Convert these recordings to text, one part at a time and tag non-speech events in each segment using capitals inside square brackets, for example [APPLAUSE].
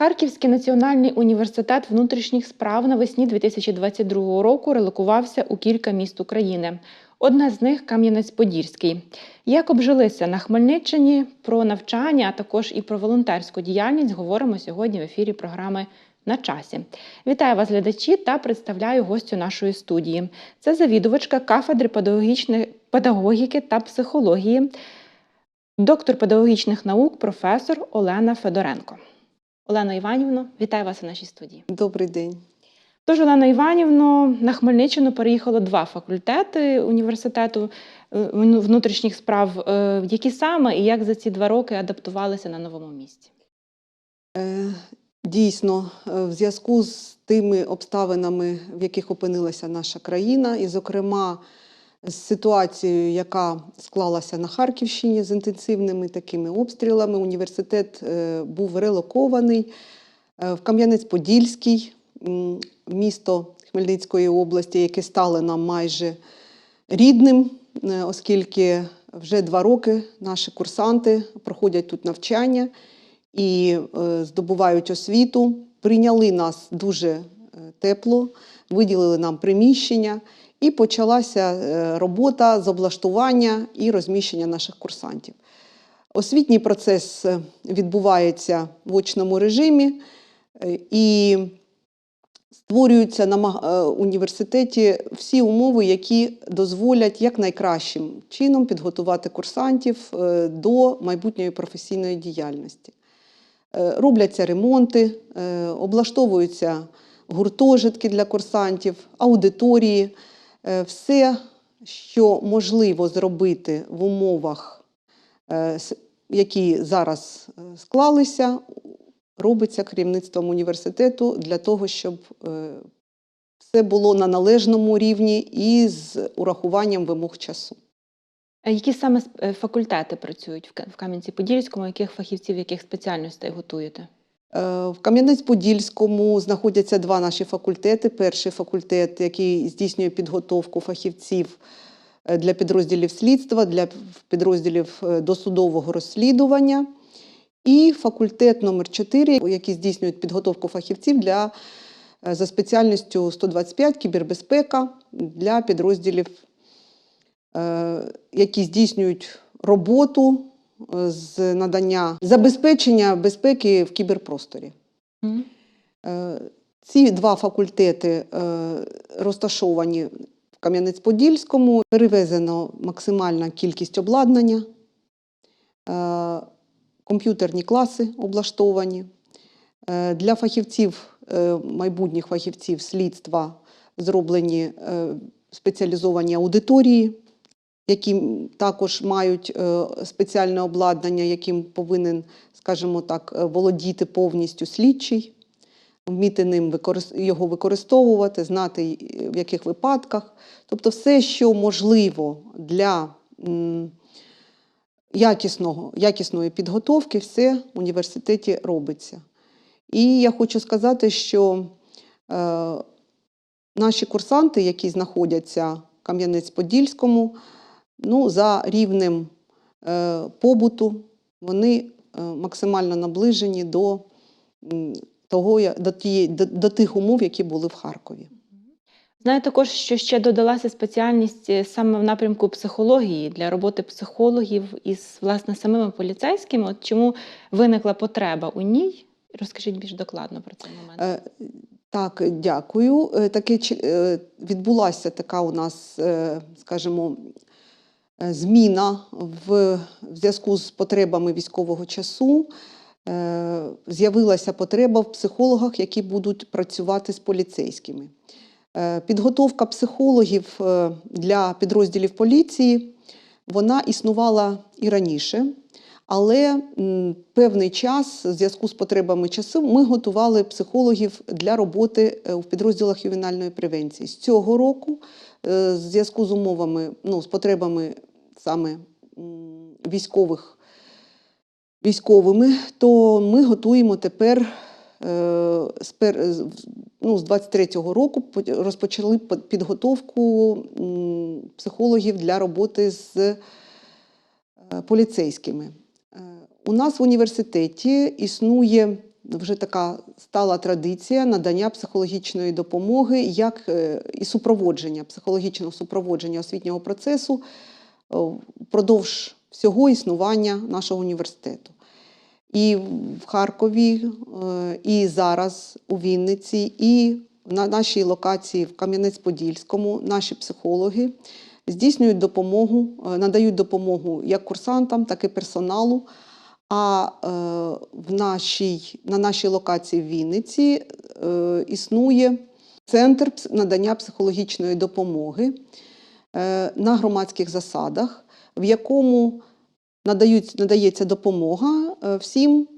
Харківський національний університет внутрішніх справ навесні 2022 року релокувався у кілька міст України. Одне з них Кам'янець-Подільський. Як обжилися на Хмельниччині про навчання, а також і про волонтерську діяльність говоримо сьогодні в ефірі програми на часі. Вітаю вас, глядачі, та представляю гостю нашої студії. Це завідувачка кафедри педагогічної педагогіки та психології, доктор педагогічних наук, професор Олена Федоренко. Олена Іванівно, вітаю вас у нашій студії. Добрий день. Тож, Олена Іванівно, на Хмельниччину переїхало два факультети університету е, внутрішніх справ. Е, Які саме і як за ці два роки адаптувалися на новому місці? Е, Дійсно, в зв'язку з тими обставинами, в яких опинилася наша країна, і, зокрема, з ситуацією, яка склалася на Харківщині з інтенсивними такими обстрілами, університет е, був релокований е, в Кам'янець-Подільський, місто Хмельницької області, яке стало нам майже рідним, е, оскільки вже два роки наші курсанти проходять тут навчання і здобувають освіту. Прийняли нас дуже тепло, виділили нам приміщення, і почалася е, робота з облаштування і розміщення наших курсантів. Освітній процес е, відбувається в очному режимі, е, і створюються на університеті всі умови, які дозволять якнайкращим чином підготувати курсантів до майбутньої професійної діяльності. Робляться ремонти, облаштовуються гуртожитки для курсантів, аудиторії, все, що можливо зробити в умовах, е, які зараз е, склалися, робиться керівництвом університету для того, щоб е, все було на належному рівні і з урахуванням вимог часу. Які саме е, факультети працюють в Кам'янці-Подільському, яких фахівців, яких спеціальностей готуєте? Е, В Кам'янець-Подільському знаходяться два наші факультети. Перший факультет, який здійснює підготовку фахівців е, для підрозділів слідства, для підрозділів е, досудового розслідування. І факультет номер 4 який здійснює підготовку фахівців для, за спеціальністю 125 кібербезпека для підрозділів, які здійснюють роботу з надання забезпечення безпеки в кіберпросторі. Е, Ці два факультети е, розташовані в Кам'янець-Подільському. Перевезено максимальна кількість обладнання, е, комп'ютерні класи облаштовані. Для фахівців, майбутніх фахівців слідства зроблені спеціалізовані аудиторії, які також мають е, спеціальне обладнання, яким повинен, скажімо так, е, володіти повністю слідчий, вміти ним його використовувати, знати е, в яких випадках. Тобто, все, що можливо для якісного, якісної підготовки, все в університеті робиться. І я хочу сказати, що наші курсанти, які знаходяться в Кам'янець-Подільському, ну, за рівнем е, побуту, вони е, максимально наближені до, того, до, тієї, до, до тих умов, які були в Харкові. Знаю також, що ще додалася спеціальність е, саме в напрямку психології для роботи психологів із власне самими поліцейськими. От чому виникла потреба у ній? Розкажіть більш докладно про цей момент. Е, Так, дякую. Таке відбулася така у нас, скажімо, зміна в зв'язку з потребами військового часу. Е, З'явилася потреба в психологах, які будуть працювати з поліцейськими. Е, Підготовка психологів е, для підрозділів поліції вона існувала і раніше. Але певний час, в зв'язку з потребами часу, ми готували психологів для роботи е, в підрозділах ювенальної превенції. З цього року, е, в зв'язку з умовами, ну, з потребами саме військових, військовими, то ми готуємо тепер е, ну, з 23-го року розпочали підготовку психологів для роботи з е, поліцейськими. Е, У нас в університеті існує вже така стала традиція надання психологічної допомоги, як і супроводження, психологічного супроводження освітнього процесу впродовж всього існування нашого університету. І в Харкові, е, і зараз у Вінниці, і на нашій локації в Кам'янець-Подільському наші психологи здійснюють допомогу, е, надають допомогу як курсантам, так і персоналу. А е, в нашій, на нашій локації в Вінниці існує центр надання психологічної допомоги на громадських засадах, в якому надають, надається допомога е, всім,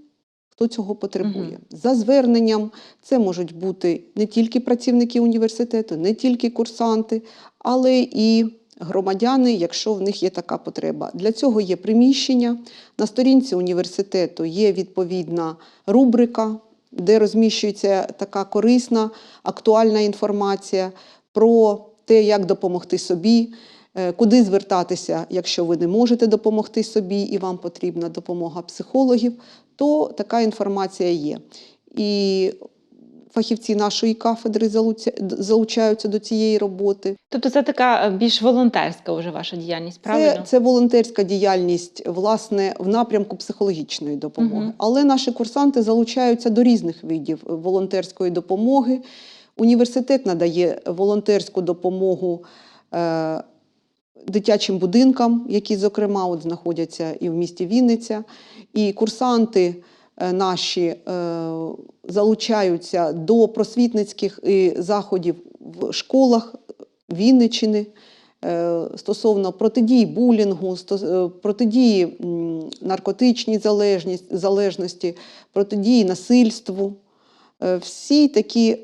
хто цього потребує. Мгм. За зверненням це можуть бути не тільки працівники університету, не тільки курсанти, але і громадяни, якщо в них є така потреба. Для цього є приміщення. На сторінці університету є відповідна рубрика, де розміщується така корисна, актуальна інформація про те, як допомогти собі, е, куди звертатися, якщо ви не можете допомогти собі і вам потрібна допомога психологів, то така інформація є. І фахівці нашої кафедри залучаються до цієї роботи. Тобто це така е, більш волонтерська вже ваша діяльність, правильно? Це, це волонтерська діяльність власне в напрямку психологічної допомоги. Мгм. Але наші курсанти залучаються до різних видів волонтерської допомоги. Університет надає волонтерську допомогу е, дитячим будинкам, які, зокрема, от знаходяться і в місті Вінниця. І курсанти е, наші е, залучаються до просвітницьких заходів в школах Вінниччини е, стосовно протидії булінгу, протидії наркотичній залежності, протидії насильству. Е, Всі такі е,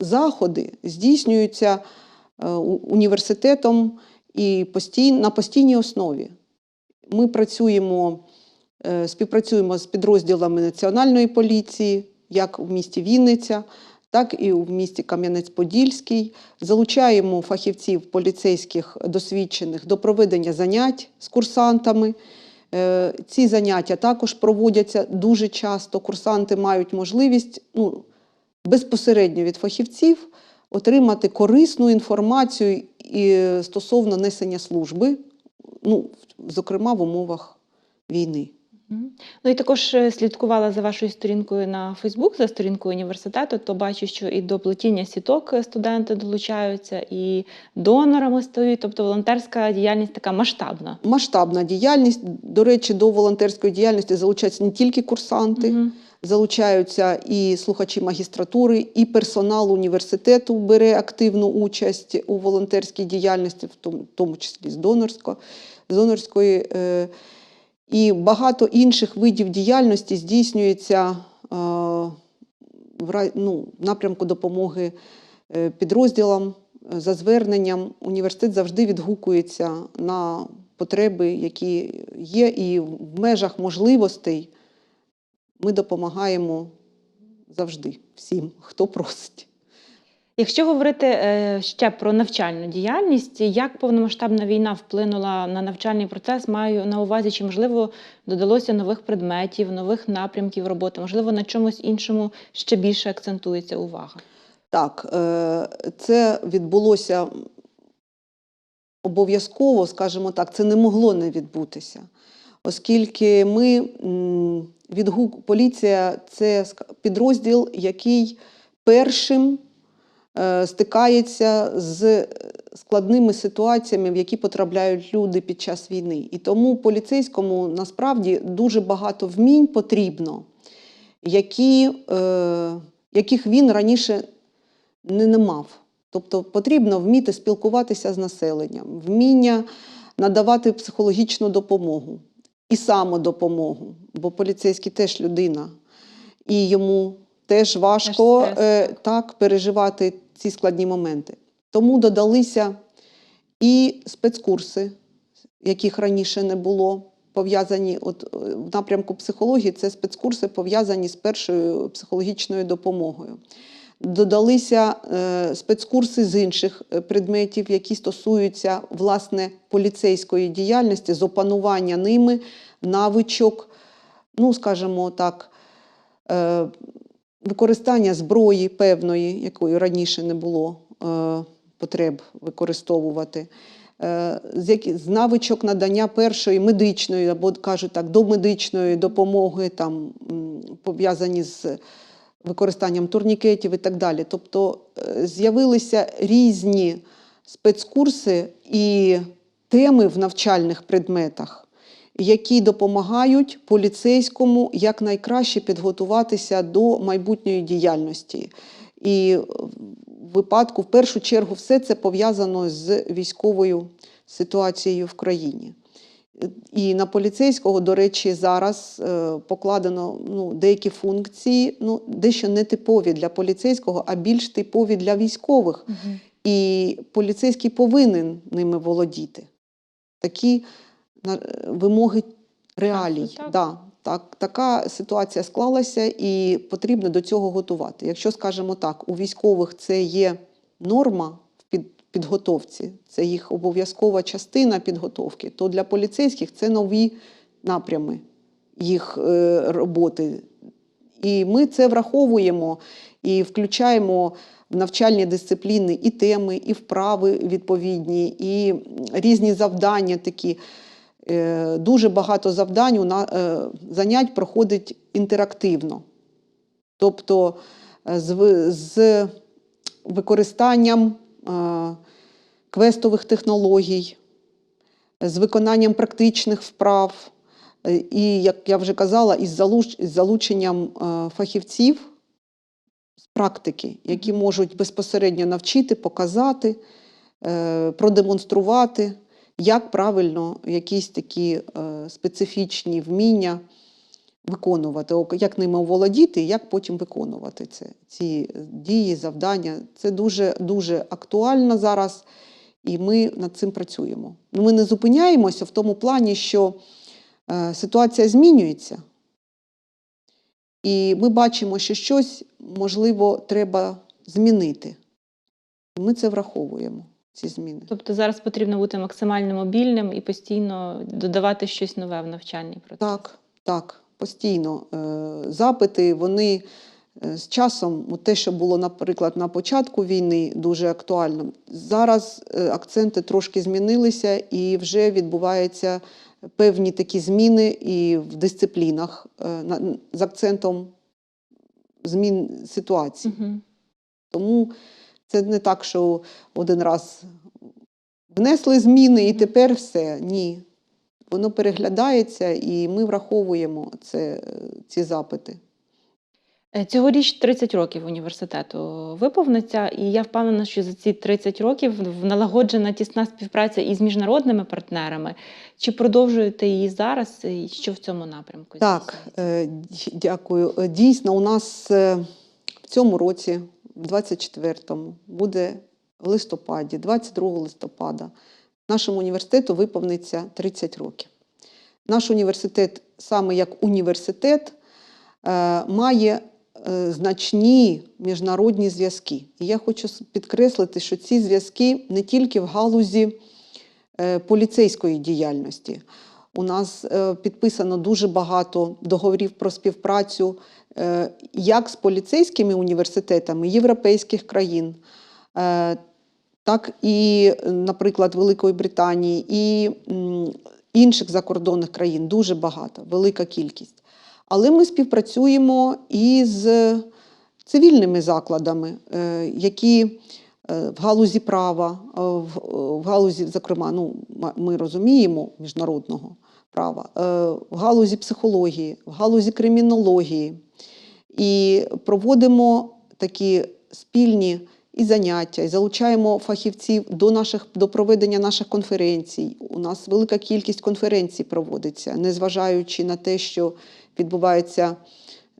заходи здійснюються е, університетом і на постійній основі. Ми працюємо, співпрацюємо з підрозділами Національної поліції, як в місті Вінниця, так і в місті Кам'янець-Подільський. Залучаємо фахівців поліцейських досвідчених до проведення занять з курсантами. Е, Ці заняття також проводяться дуже часто. Курсанти мають можливість ну, безпосередньо від фахівців отримати корисну інформацію і стосовно несення служби, ну, зокрема в умовах війни. Ну і також е, слідкувала за вашою сторінкою на Фейсбук, за сторінкою університету, то бачу, що і до плетіння сіток е, студенти долучаються, і донорами стають. Тобто волонтерська діяльність така масштабна. Масштабна діяльність. До речі, до волонтерської діяльності залучаються не тільки курсанти, Мгм. залучаються і слухачі магістратури, і персонал університету бере активну участь у волонтерській діяльності, в тому, числі з донорсько, з донорської. І багато інших видів діяльності здійснюється е, в, ну, напрямку допомоги е, підрозділам е, за зверненням. Університет завжди відгукується на потреби, які є, і в межах можливостей ми допомагаємо завжди всім, хто просить. Якщо говорити е, ще про навчальну діяльність, як повномасштабна війна вплинула на навчальний процес, маю на увазі, чи можливо додалося нових предметів, нових напрямків роботи, можливо, на чомусь іншому ще більше акцентується увага. Так, е, це відбулося обов'язково, скажімо так, це не могло не відбутися, оскільки ми відгук, поліція це підрозділ, який першим стикається з складними ситуаціями, в які потрапляють люди під час війни. І тому поліцейському насправді дуже багато вмінь потрібно, які, е, яких він раніше не, не мав. Тобто потрібно вміти спілкуватися з населенням, вміння надавати психологічну допомогу і самодопомогу, бо поліцейський теж людина, і йому теж важко стрес, е, так, переживати ці складні моменти. Тому додалися і спецкурси, яких раніше не було. Пов'язані от е, в напрямку психології, це спецкурси пов'язані з першою психологічною допомогою. Додалися е, спецкурси з інших е, предметів, які стосуються власне поліцейської діяльності, з опанування ними навичок, ну скажімо так, е, використання зброї певної, якої раніше не було е, потреб використовувати, е, з, навичок надання першої медичної або кажуть так, домедичної допомоги, там, пов'язані з використанням турнікетів і так далі. Тобто е, з'явилися різні спецкурси і теми в навчальних предметах, які допомагають поліцейському якнайкраще підготуватися до майбутньої діяльності. І в випадку, в першу чергу, все це пов'язано з військовою ситуацією в країні. І на поліцейського, до речі, зараз е, покладено ну, деякі функції, ну, дещо не типові для поліцейського, а більш типові для військових. І поліцейський повинен ними володіти. Такі вимоги реалій. так. Да, так, така ситуація склалася, і потрібно до цього готувати. Якщо, скажімо так, у військових це є норма в під, підготовці, це їх обов'язкова частина підготовки, то для поліцейських це нові напрями їх е, роботи. І ми це враховуємо і включаємо в навчальні дисципліни і теми, і вправи відповідні, і різні завдання такі. Е, Дуже багато завдань у е, занять проходить інтерактивно. Тобто е, з, використанням квестових технологій, з виконанням практичних вправ, і, як я вже казала, із залученням фахівців з практики, які можуть безпосередньо навчити, показати, продемонструвати, як правильно якісь такі е, специфічні вміння виконувати, як ними оволодіти, як потім виконувати це, ці дії, завдання. Це дуже, дуже актуально зараз, і ми над цим працюємо. Ну, Ми не зупиняємося в тому плані, що е, ситуація змінюється. І ми бачимо, що щось, можливо, треба змінити. Ми це враховуємо, ці зміни. Тобто зараз потрібно бути максимально мобільним і постійно додавати щось нове в навчальний процес. Так, так, постійно. Е, Запити, вони е, з часом, те, що було, наприклад, на початку війни, дуже актуально. Зараз е, акценти трошки змінилися і вже відбуваються певні такі зміни і в дисциплінах з акцентом змін ситуації. Мгм. Тому це не так, що один раз внесли зміни і тепер все. Ні. Воно переглядається, і ми враховуємо це, ці запити. Е, Цьогоріч 30 років університету виповниться, і я впевнена, що за ці 30 років налагоджена тісна співпраця із міжнародними партнерами. Чи продовжуєте її зараз? І що в цьому напрямку? Так, е, дякую. Е, Дійсно, у нас в цьому році, 24-му, буде в листопаді, 22 листопада, нашому університету виповниться 30 років. Наш університет, саме як університет, е, має е, значні міжнародні зв'язки. І я хочу підкреслити, що ці зв'язки не тільки в галузі е, поліцейської діяльності. У нас підписано дуже багато договорів про співпрацю як з поліцейськими університетами європейських країн, е, так і, е, наприклад, Великої Британії і інших закордонних країн дуже багато, велика кількість. Але ми співпрацюємо і з цивільними закладами, е, які е, в галузі права, е, в, галузі, зокрема, ну, ми розуміємо міжнародного права, е, в галузі психології, в галузі кримінології. І проводимо такі спільні і заняття, і залучаємо фахівців до, наших, до проведення наших конференцій. У нас велика кількість конференцій проводиться, незважаючи на те, що відбувається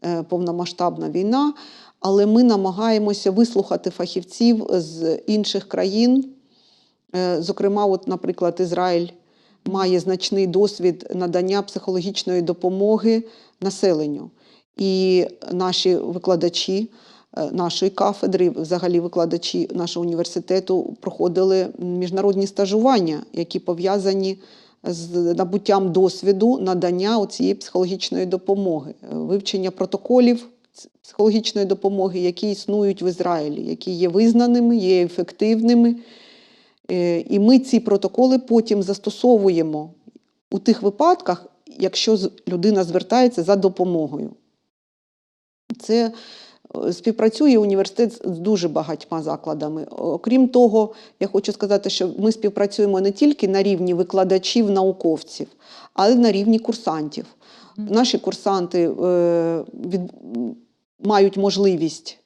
е, повномасштабна війна. Але ми намагаємося вислухати фахівців з інших країн. Е, Зокрема, от, наприклад, Ізраїль має значний досвід надання психологічної допомоги населенню. І наші викладачі е, нашої кафедри, взагалі викладачі нашого університету, проходили міжнародні стажування, які пов'язані з набуттям досвіду надання цієї психологічної допомоги, е, вивчення протоколів психологічної допомоги, які існують в Ізраїлі, які є визнаними, є ефективними. Е, І ми ці протоколи потім застосовуємо у тих випадках, якщо людина звертається за допомогою. Це е, співпрацює університет з дуже багатьма закладами. Окрім того, я хочу сказати, що ми співпрацюємо не тільки на рівні викладачів, науковців, але й на рівні курсантів. Наші курсанти е, від, мають можливість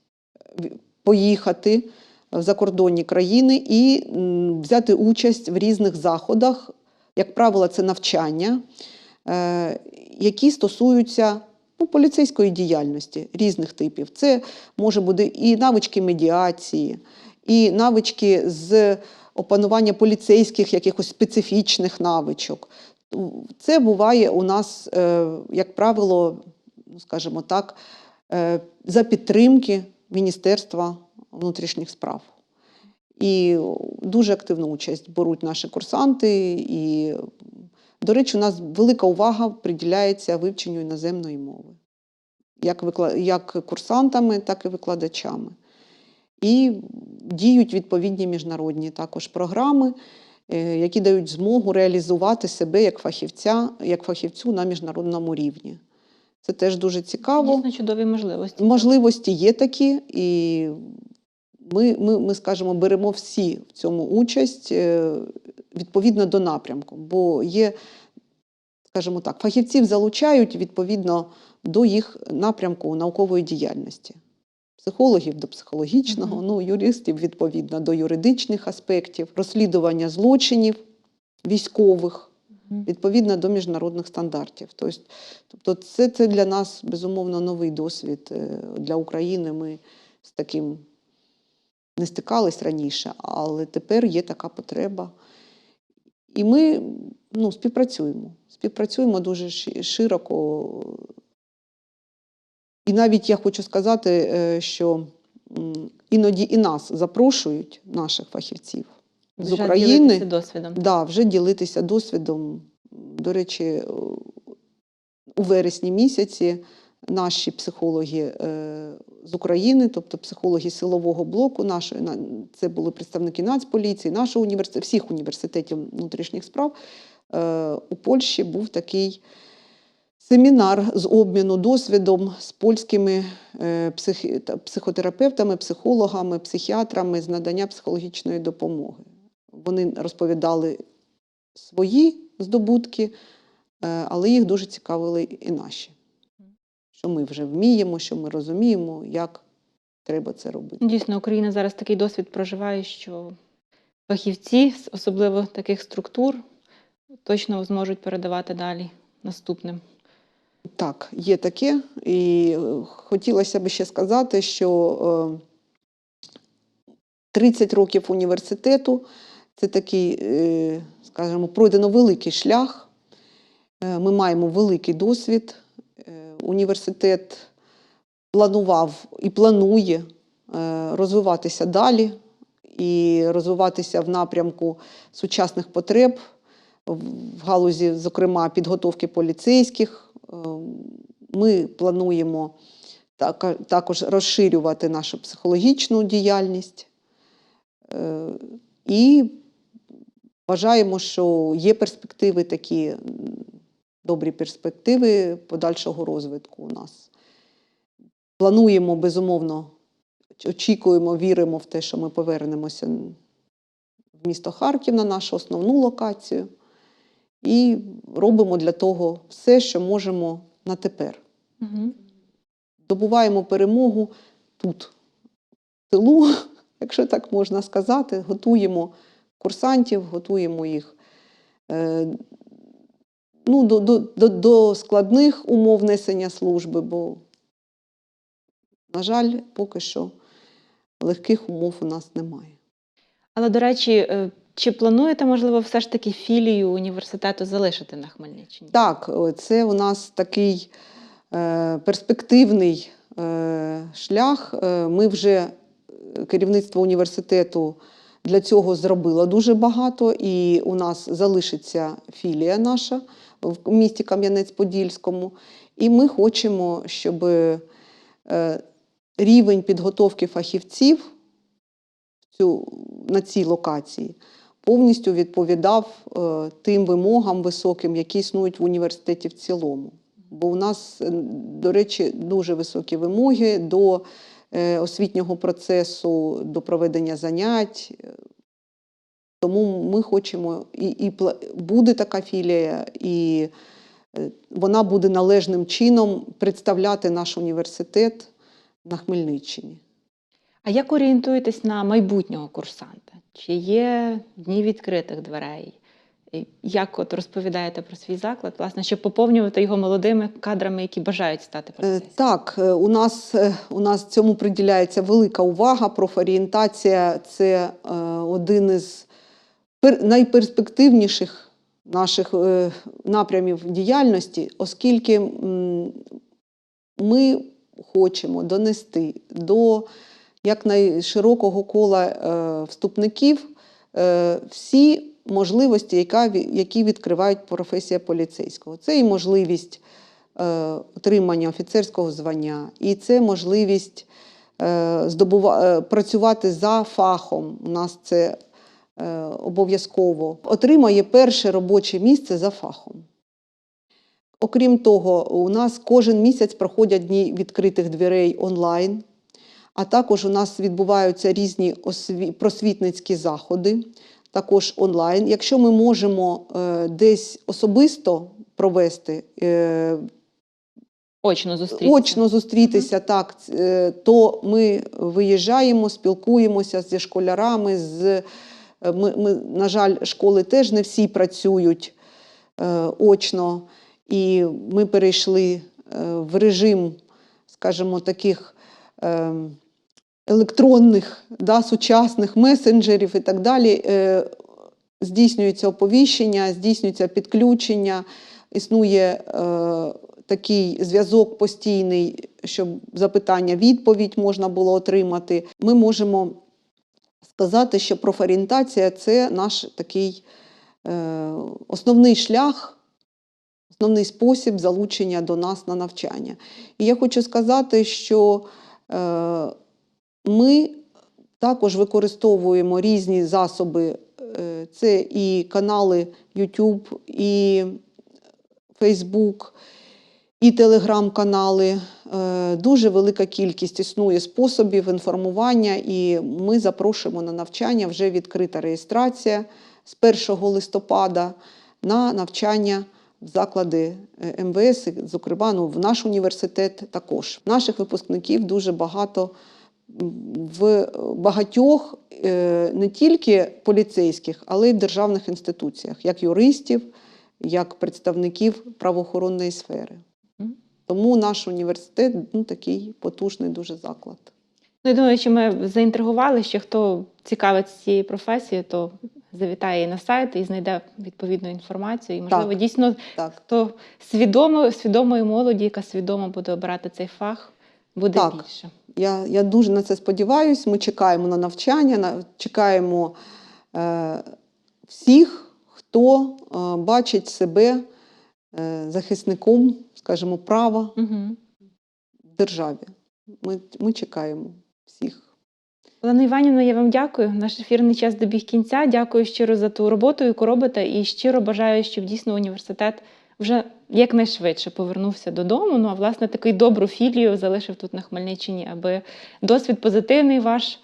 поїхати в закордонні країни і м, взяти участь в різних заходах. Як правило, це навчання, е, які стосуються ну, поліцейської діяльності різних типів. Це може бути і навички медіації, і навички з опанування поліцейських якихось специфічних навичок. Це буває у нас, е, як правило, ну, скажімо так, е, за підтримки Міністерства внутрішніх справ. І дуже активну участь беруть наші курсанти. І, до речі, у нас велика увага приділяється вивченню іноземної мови, як, як курсантами, так і викладачами. І діють відповідні міжнародні також програми, е, які дають змогу реалізувати себе як фахівця, як фахівцю на міжнародному рівні. Це теж дуже цікаво. Дійсно чудові можливості. Можливості є такі, і ми, ми, ми скажімо, беремо всі в цьому участь е, відповідно до напрямку. Бо є, скажімо так, фахівців залучають відповідно до їх напрямку наукової діяльності. Психологів до психологічного, ну, юристів відповідно до юридичних аспектів, розслідування злочинів військових відповідно до міжнародних стандартів. Тобто, тобто це, це для нас безумовно новий досвід е, для України. Ми з таким не стикались раніше, але тепер є така потреба. І ми ну, співпрацюємо. Співпрацюємо дуже широко. І навіть я хочу сказати, е, що іноді і нас запрошують, наших фахівців з України. ділитися досвідом. Да, вже ділитися досвідом. До речі, у вересні місяці наші психологи е, з України, тобто психологи силового блоку, нашої, на- це були представники Нацполіції, нашого університету, всіх університетів внутрішніх справ. е, У Польщі був такий семінар з обміну досвідом з польськими е, психотерапевтами, психологами, психіатрами з надання психологічної допомоги. Вони розповідали свої здобутки, але їх дуже цікавили і наші. Що ми вже вміємо, що ми розуміємо, як треба це робити. Дійсно, Україна зараз такий досвід проживає, що фахівці, особливо таких структур, точно зможуть передавати далі наступним. Так, є таке. І е, хотілося б ще сказати, що е, 30 років університету це такий, е, скажімо, пройдено великий шлях. Е, Ми маємо великий досвід. Університет планував і планує е, розвиватися далі і розвиватися в напрямку сучасних потреб в галузі, зокрема, підготовки поліцейських. Е, Ми плануємо також розширювати нашу психологічну діяльність. Е, І вважаємо, що є перспективи такі, добрі перспективи подальшого розвитку у нас. Плануємо, безумовно, очікуємо, віримо в те, що ми повернемося в місто Харків на нашу основну локацію. І робимо для того все, що можемо на тепер. Угу. Добуваємо перемогу тут, в тилу, [LAUGHS] якщо так можна сказати, готуємо курсантів, готуємо їх е, ну, до, до, до, до складних умов несення служби, бо, на жаль, поки що легких умов у нас немає. Але, до речі, е, чи плануєте, можливо, все ж таки філію університету залишити на Хмельниччині? Так, це у нас такий е, перспективний е, шлях. Е, Ми вже е, керівництво університету для цього зробила дуже багато, і у нас залишиться філія наша в місті Кам'янець-Подільському. І ми хочемо, щоб е, рівень підготовки фахівців на цій локації повністю відповідав е, тим вимогам високим, які існують в університеті в цілому. Бо у нас, е, до речі, дуже високі вимоги до освітнього процесу, до проведення занять. Тому ми хочемо, і, і буде така філія, і е, вона буде належним чином представляти наш університет на Хмельниччині. А як орієнтуєтесь на майбутнього курсанта? Чи є дні відкритих дверей? Як от розповідаєте про свій заклад, власне, щоб поповнювати його молодими кадрами, які бажають стати Е, поліцейськими? Так, е, у нас, у нас цьому приділяється велика увага. Профорієнтація це один із найперспективніших наших е, напрямів діяльності, оскільки ми хочемо донести до якнайширокого кола е, вступників е, всі можливості, які відкривають професія поліцейського. Це і можливість отримання офіцерського звання, і це можливість працювати за фахом. У нас це обов'язково. Отримає перше робоче місце за фахом. Окрім того, у нас кожен місяць проходять дні відкритих дверей онлайн, а також у нас відбуваються різні осві- просвітницькі заходи, також онлайн. Якщо ми можемо е, десь особисто провести е, Очно зустрітися. очно зустрітися, так, е, то ми виїжджаємо, спілкуємося зі школярами. З, е, ми, ми, на жаль, школи теж не всі працюють е, очно, і ми перейшли е, в режим, скажімо, таких е, електронних, да, сучасних месенджерів і так далі. Е, здійснюється оповіщення, здійснюється підключення, існує е, такий зв'язок постійний, щоб запитання-відповідь можна було отримати. Ми можемо сказати, що профорієнтація це наш такий е, основний шлях, основний спосіб залучення до нас на навчання. І я хочу сказати, що е, ми також використовуємо різні засоби. Е, Це і канали YouTube, і Facebook, і телеграм-канали. Е, Дуже велика кількість існує способів інформування, і ми запрошуємо на навчання вже відкрита реєстрація з 1 листопада на навчання в заклади е, МВС, зокрема, ну, в наш університет також. Наших випускників дуже багато в багатьох е, не тільки поліцейських, але й державних інституціях, як юристів, як представників правоохоронної сфери. Тому наш університет ну, такий потужний дуже заклад. Ну, я думаю, що ми заінтригували, що хто цікавиться цією професією, то завітає на сайт і знайде відповідну інформацію. І, можливо, Так. дійсно Так. хто свідомо, свідомої молоді, яка свідомо буде обирати цей фах, буде Так. більше. Я, я дуже на це сподіваюся. Ми чекаємо на навчання, на, чекаємо е, всіх, хто е, бачить себе захисником, скажімо, права Угу. в державі. Ми, ми чекаємо всіх. Олена Іванівна, я вам дякую. Наш ефірний час добіг кінця. Дякую щиро за ту роботу, яку робите, і щиро бажаю, щоб дійсно університет вже якнайшвидше повернувся додому. Ну а власне такий добру філію залишив тут на Хмельниччині, аби досвід позитивний ваш,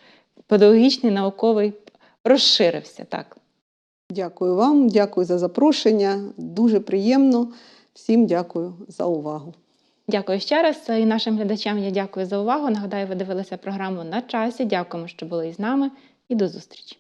педагогічний, науковий розширився. Так. Дякую вам, дякую за запрошення. Дуже приємно. Всім дякую за увагу. Дякую ще раз. І нашим глядачам я дякую за увагу. Нагадаю, ви дивилися програму на часі. Дякуємо, що були із нами, і до зустрічі.